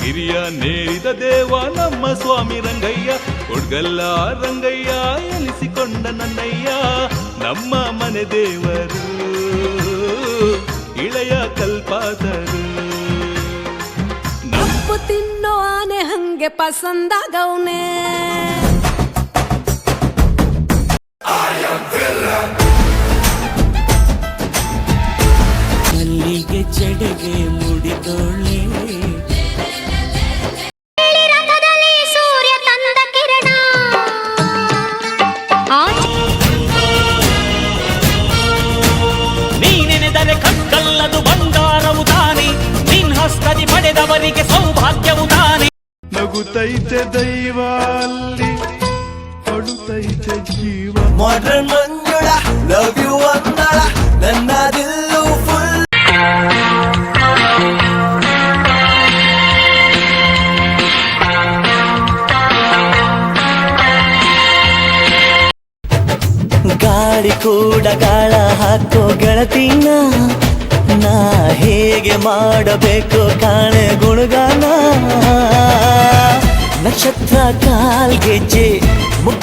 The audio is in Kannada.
ಗಿರಿಯ ನೇರಿದ ದೇವ ನಮ್ಮ ಸ್ವಾಮಿ ರಂಗಯ್ಯ ಕೊಡ್ಗಲ್ಲ ರಂಗಯ್ಯ ಎನಿಸಿಕೊಂಡ ನನ್ನಯ್ಯ ನಮ್ಮ ಮನೆ ದೇವರು ಇಳೆಯ ಕಲ್ಪಾದರು ನಮ್ಮ ಉಪ್ಪು ತಿನ್ನೋ ಆನೆ ಹಂಗೆ ಪಸಂದಾಗವ್ನೆ ಮಲ್ಲಿಗೆ ಚೆಡೆಗೆ ಮುಡಿದೋಳೆ ಪಡೆದವರಿಗೆ ಸೌಭಾಗ್ಯವು ತಾನೆ ನಗುತೈತೆ ದೈವ ಅಲ್ಲಿ ಕೊಡುತ್ತೈತೆ ಜೀವ. ಮಾಡ್ರನ್ ಮಂಜುಳ ಲವ್ ಯು ಅಂದಳ ನನ್ನ ದಿಲ್ಲು ಫುಲ್ ಗಾಡಿ ಕೂಡ ಗಾಳ ಹಾಕೋ ಗೆಳತಿನ. ಹೇಗೆ ಮಾಡಬೇಕು ಕಾಣೆ ಗುಣಗಾನ? ನಕ್ಷತ್ರ ಕಾಲ್ಗೆ